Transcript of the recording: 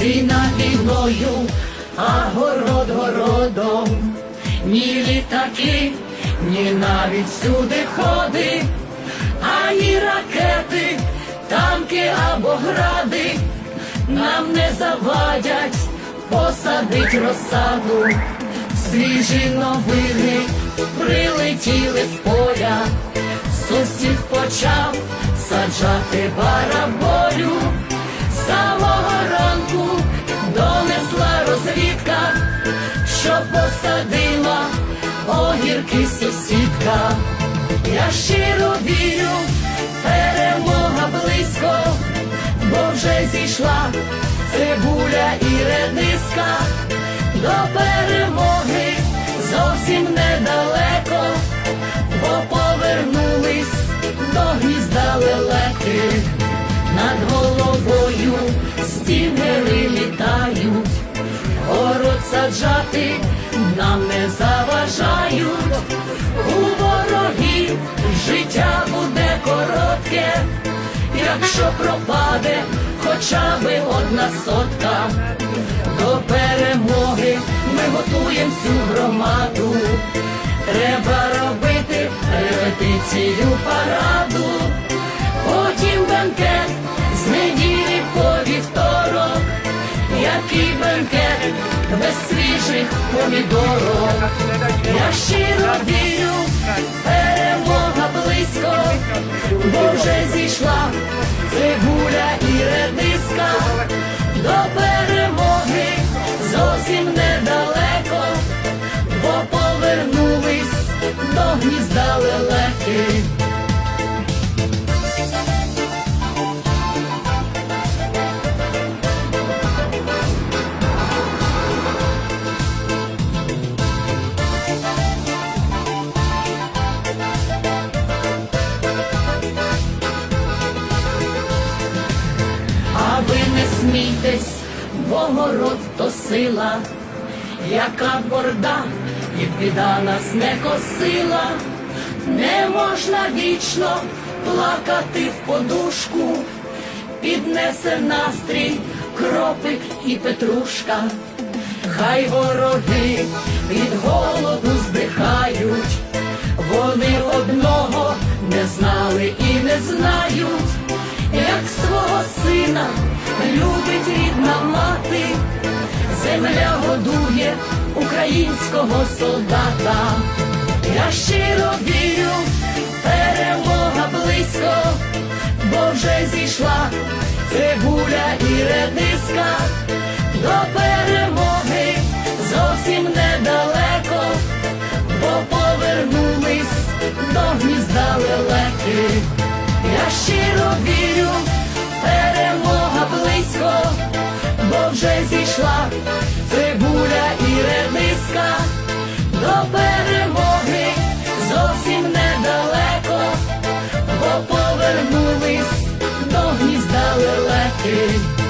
Війна війною, а город городом, ні літаки, ні навіть всюди ходи, ані ракети, танки або гради нам не завадять посадить розсаду. Свіжі новини прилетіли з поля, сусід почав саджати бараболю. Я щиро вірю, перемога близько, бо вже зійшла цибуля і редиска. До перемоги зовсім недалеко, бо повернулись до гнізда лелеки. Над головою стімери літають, город саджати нам не заважають. Якщо пропаде хоча би одна сотка. До перемоги ми готуємо всю громаду. Треба робити репетицію параду. Потім бенкет з неділі по вівторок, який бенкет без свіжих помідорок. Я щиро вірю, не смійтесь, бо город то сила, яка борда, і біда нас не косила, не можна вічно плакати в подушку, піднесе настрій кропик і петрушка, хай вороги від голоду здихають, любить рідна мати, земля годує українського солдата. Я щиро вірю, перемога близько, бо вже зійшла цибуля і редиска. До перемоги зовсім недалеко, бо повернулись до гнізда лелеки. Я щиро вірю, зійшла цибуля і редиска. До перемоги зовсім недалеко, бо повернулись до гнізда лелеки.